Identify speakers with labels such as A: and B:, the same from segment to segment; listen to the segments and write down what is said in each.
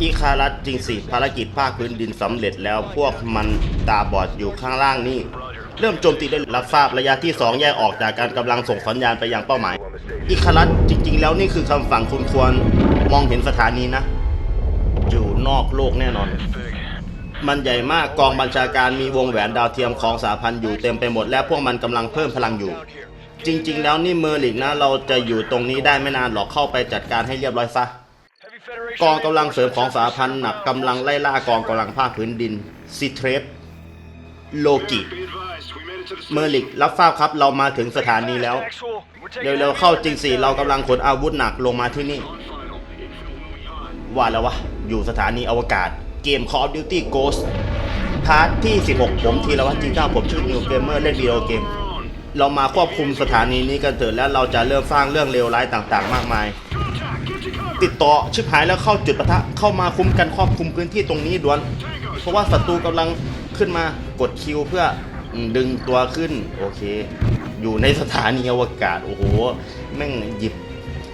A: อีคารัสจริงสิภารกิจภาคพื้นดินสำเร็จแล้วพวกมันตาบอดอยู่ข้างล่างนี่ เริ่มโจมตีได้รับทราบระยะที่ 2 แยกออกจากการกำลังส่งสัญญาณไปยังเป้าหมายอีคารัสจริง ๆ แล้วนี่คือคำสั่งคุณควรมองเห็นสถานีนะ อยู่นอกโลกแน่นอน มันใหญ่มากกองบัญชาการมีวงแหวนดาวเทียมของสาพันธ์อยู่เต็มไปหมดและพวกมันกำลังเพิ่มพลังอยู่จริง ๆ แล้วนี่เมอร์ลิกนะ เราจะอยู่ตรงนี้ได้ไม่นานหรอกเข้าไปจัดการให้เรียบร้อยซะ กองกำลังเสริมของสาพันธ์หนักกำลังไล่ล่ากองกำลังภาคพื้นดินซิเทรปโลกิ เมอร์ลิก รับทราบครับเรามาถึงสถานีแล้ว เร็วๆ เข้าจริงสิเรากำลังขนอาวุธหนักลงมาที่นี่ ว่าแล้ววะ อยู่สถานีอวกาศ เกม Call of Duty Ghost พาร์ทที่ 16 ผมทีละวัฒน์จริงจ้าผมชื่อนิวเกมเมอร์เล่นวิดีโอเกม เรามาควบคุมสถานีนี้กันเถิดแล้วเราจะเริ่มสร้างเรื่องเลวร้ายต่างๆ มากมาย ติดต่อชิบหายแล้วเข้าจุดปะทะเข้ามาคุ้มกันครอบคุมพื้นที่ตรงนี้ด่วน เพราะว่าศัตรูกำลังขึ้นมากดคิวเพื่อดึงตัวขึ้นโอเค อยู่ในสถานีอวกาศโอ้โหแม่งหยิบ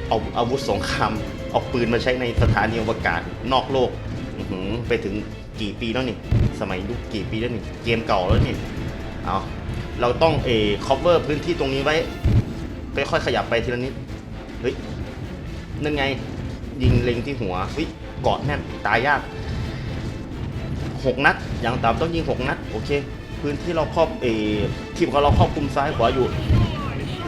A: เอาอาวุธสงครามเอาปืนมาใช้ในสถานีอวกาศนอกโลกอืไปถึงกี่ปีแล้วนี่ สมัยยุคกี่ปีแล้วนี่ เกมเก่าแล้วนี่เอาเราต้องเอ cover พื้นที่ตรงนี้ไว้ไปค่อยขยับไปทีละนิด เฮ้ย นั่นไง ยิงเล็งที่หัววิเกาะแน่นตายยากหกนัด อย่างต่ำต้องยิงหกนัด โอเค พื้นที่เราครอบเอทีมของเราครอบคุมซ้ายขวาอยู่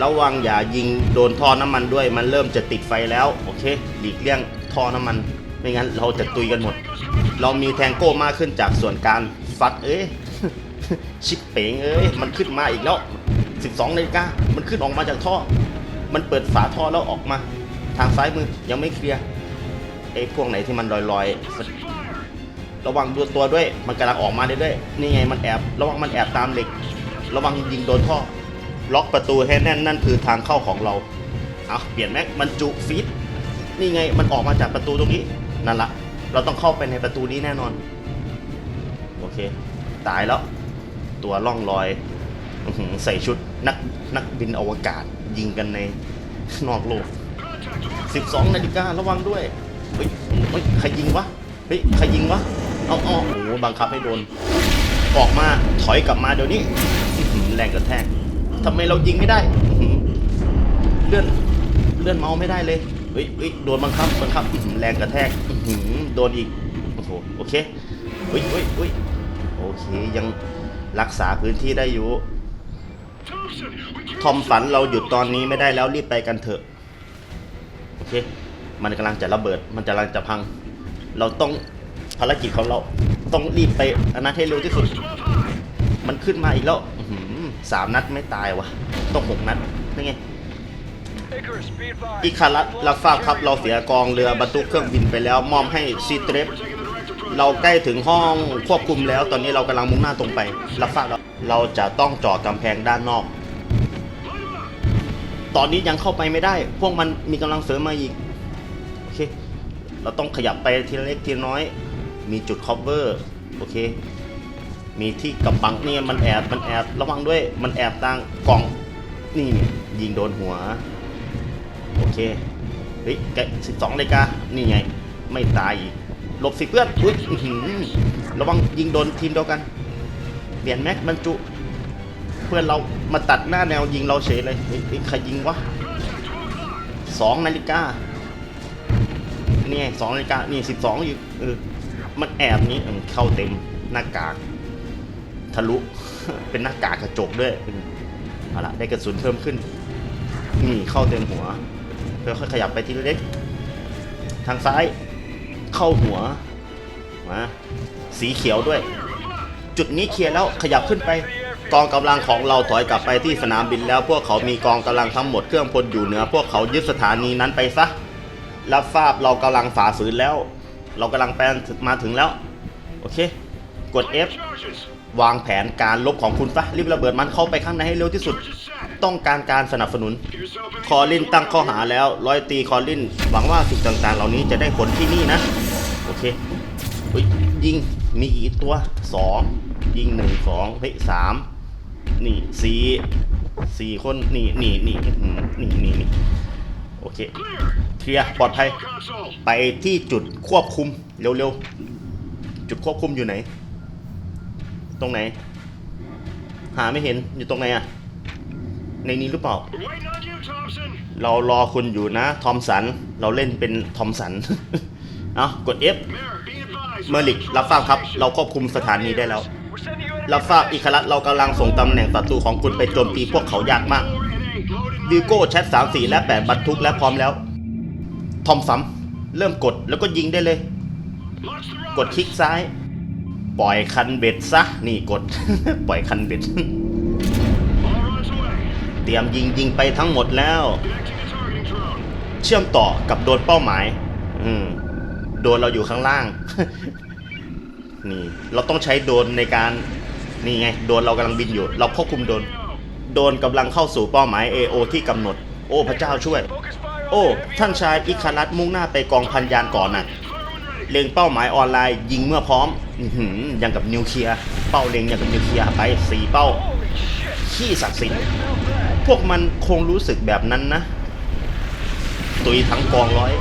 A: ระวังอย่ายิงโดนท่อน้ำมันด้วย มันเริ่มจะติดไฟแล้ว โอเค หลีกเลี่ยงท่อน้ำมัน ไม่งั้นเราจะตุยกันหมด เรามีแทงโก้มากขึ้นจากส่วนการฟัดเอ้ย ชิปเป๋งเอ้ย มันขึ้นมาอีกแล้ว 12นาฬิกามันขึ้นออกมาจากท่อ มันเปิดฝาท่อแล้วออกมา ทางซ้ายมือยังไม่เคลียร์ไอ้พวกไหนที่มันลอยๆระวังดูตัวด้วย มันกำลังออกมาเรื่อยๆนี่ไงมันแอบ ระวังมันแอบตามเหล็ก ระวังยิงโดนท่อ ล็อกประตูให้แน่นนั่นคือทางเข้าของเราเอาเปลี่ยนแม็กมันจุฟีดนี่ไงมันออกมาจากประตูตรงนี้นั่นละเราต้องเข้าไปในประตูนี้แน่นอน โอเค ตายแล้ว ตัวล่องลอยใส่ชุดนักนักบินอวกาศยิงกันในนอกโลก 12นาฬิการะวังด้วย เฮ้ยเฮ้ยใครยิงวะ เฮ้ยใครยิงวะ เอาเอาโอ้โหบังคับให้โดน ออกมาถอยกลับมาเดี๋ยวนี้ แรงกระแทกทำไมเรายิงไม่ได้ เลื่อนเลื่อนเมาส์ไม่ได้เลย เฮ้ยเฮ้ยโดนบังคับบังคับแรงกระแทกโดนอีก โอ้โหโอเคเฮ้ยเฮ้ยเฮ้ยโอเคยังรักษาพื้นที่ได้อยู่ทอมฝันเราหยุดตอนนี้ไม่ได้แล้วรีบไปกันเถอะ เค มันกำลังจะระเบิด มันกำลังจะพัง เราต้องภารกิจของเราต้องรีบไปอันนั้นให้เร็วที่สุด มันขึ้นมาอีกแล้วสามนัดไม่ตายวะต้องหกนัดนี่ไงอีคารัตรับทราบครับเราเสียกองเรือบรรทุกเครื่องบินไปแล้วมอบให้ซีเทรปเราใกล้ถึงห้องควบคุมแล้ว ตอนนี้เรากำลังมุ่งหน้าตรงไป รับทราบแล้วเราจะต้องจาะกำแพงด้านนอก ตอนนี้ยังเข้าไปไม่ได้ พวกมันมีกำลังเสริมมาอีก โอเค เราต้องขยับไปทีละเล็กทีละน้อย มีจุด cover โอเค มีที่กำบังเนี่ยมันแอบ มันแอบ ระวังด้วย มันแอบตั้งกล่อง นี่เนี่ยยิงโดนหัว โอเค เฮ้ยแกสิบสองเลยกานี่ไง ไม่ตายอีก หลบสิเพื่อน อุ้ยระวังยิงโดนทีมเดียวกัน เปลี่ยนแม็กบรรจุ เพื่อนเรามาตัดหน้าแนวยิงเราเฉยเลยเฮ้ใครยิงวะสองนาฬิกานี่ไงสองนาฬิกานี่สิบสองอยู่เออมันแอบนี้เข้าเต็มหน้ากาก ทะลุ เป็นหน้ากากกระจกด้วยเอาละได้กระสุนเพิ่มขึ้นนี่เข้าเต็มหัวค่อยๆขยับไปทีละเล็กทางซ้ายเข้าหัวมาสีเขียวด้วย จุดนี้เคลียร์แล้วขยับขึ้นไป กองกำลังของเราถอยกลับไปที่สนามบินแล้วพวกเขามีกองกำลังทั้งหมดเครื่องพลอยู่เหนือ พวกเขายึดสถานีนั้นไปซะรับทราบเรากำลังฝ่าฝืนแล้ว เรากำลังแปลนมาถึงแล้ว โอเค กด F วางแผนการลบของคุณซะรีบระเบิดมันเข้าไปข้างในให้เร็วที่สุด ต้องการการสนับสนุน คอลินตั้งข้อหาแล้วร้อยตีคอลินหวังว่าสิ่งต่างๆ เหล่านี้จะได้ผลที่นี่นะ โอเคยิงมีอีกตัวสองยิงหนึ่งสองเฮ้ยสาม นี่สี่สี่คนนี่นี่นี่อื้อหือนี่นี่นี่โอเคเคลียร์ปลอดภัยไปที่จุดควบคุมเร็วๆจุดควบคุมอยู่ไหน ตรงไหน หาไม่เห็นอยู่ตรงไหนอะในนี้หรือเปล่า เรารอคุณอยู่นะทอมสัน เราเล่นเป็นทอมสัน เอากด F เมอร์ลิกรับทราบครับ เราควบคุมสถานีได้แล้ว รับทราบอีคารัตเรากำลังส่งตำแหน่งศัตรูของคุณไปโจมตีพวกเขายากมากวิโก้แชทสามสี่และแปดบรรทุกและพร้อมแล้ว ทอมสัมเริ่มกดแล้วก็ยิงได้เลย กดคลิกซ้าย ปล่อยคันเบ็ดซะ นี่กด ปล่อยคันเบ็ด เตรียมยิงยิงไปทั้งหมดแล้ว เชื่อมต่อกับโดนเป้าหมาย อืม โดนเราอยู่ข้างล่าง นี่ เราต้องใช้โดนในการ นี่ไงโดนเรากำลังบินอยู่ เราควบคุมโดน โดนกำลังเข้าสู่เป้าหมาย AO ที่กำหนด โอ้พระเจ้าช่วย โอ้ ท่านชายอิคารัตมุ่งหน้าไปกองพันยานก่อนน่ะเล็งเป้าหมายออนไลน์ยิงเมื่อพร้อมอย่างกับนิวเคลียร์เป้าเล็งอย่างกับนิวเคลียร์ไปสี่เป้าขี้ศักดิ์สิทธิ์พวกมันคงรู้สึกแบบนั้นนะ ตุยทั้งกองร้อย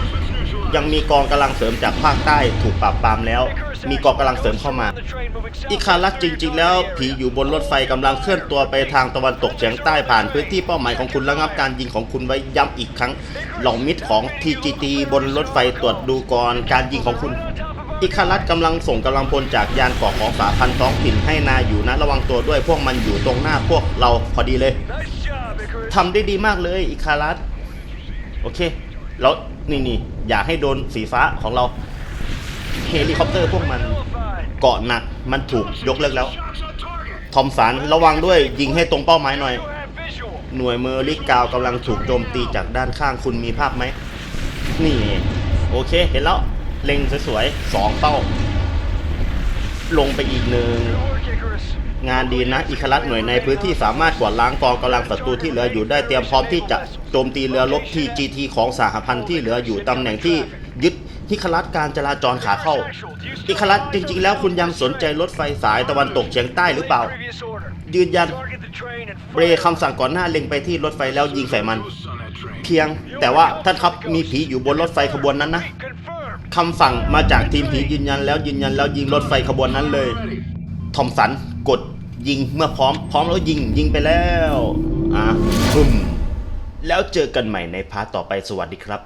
A: ยังมีกองกำลังเสริมจากภาคใต้ถูกปราบปรามแล้ว มีกองกำลังเสริมเข้ามาอีคารัสจริง ๆ แล้วผีอยู่บนรถไฟกำลังเคลื่อนตัวไปทางตะวันตกเฉียงใต้ผ่านพื้นที่เป้าหมายของคุณระงับการยิงของคุณไว้ย้ำอีกครั้งเหล่ามิตรของ TGT บนรถไฟตรวจดูก่อนการยิงของคุณอีคารัสกำลังส่งกำลังพลจากยานเกาะของสาพันธ์ท้องถิ่นให้นายอยู่นะระวังตัวด้วยพวกมันอยู่ตรงหน้าพวกเราพอดีเลยทำได้ดีมากเลยอีคารัสโอเค แล้วนี่นี่ อยากให้โดนสีฟ้าของเราเฮลิคอปเตอร์พวกมันเกาะหนักมันถูกยกเลิกแล้วทอมสันระวังด้วยยิงให้ตรงเป้าหมายหน่อย หน่วยเมอร์ลิกกาวกำลังถูกโจมตีจากด้านข้างคุณมีภาพไหม นี่ โอเคเห็นแล้ว เล็งสวยๆสองเป้า ลงไปอีกหนึ่ง งานดีนะ อิคารัสหน่วยในพื้นที่สามารถกวาดล้างกองกำลังศัตรูที่เหลืออยู่ได้เตรียมพร้อมที่จะโจมตีเรือรบที่ GT ของสหพันธ์ที่เหลืออยู่ตำแหน่งที่ยึดอิคารัสการจราจรขาเข้า อิคารัสจริง ๆ แล้วคุณยังสนใจรถไฟสายตะวันตกเฉียงใต้หรือเปล่า ยืนยันเบรคำสั่งก่อนหน้าเล็งไปที่รถไฟแล้วยิงใส่มัน เพียงแต่ว่าท่านครับมีผีอยู่บนรถไฟขบวนนั้นนะคำสั่งมาจากทีมผียืนยันแล้วยืนยันแล้วยิงรถไฟขบวนนั้นเลยทอมสันกด ยิงเมื่อพร้อม พร้อมแล้วยิงยิงไปแล้วอะบึมแล้วเจอกันใหม่ในพาร์ทต่อไปสวัสดีครับ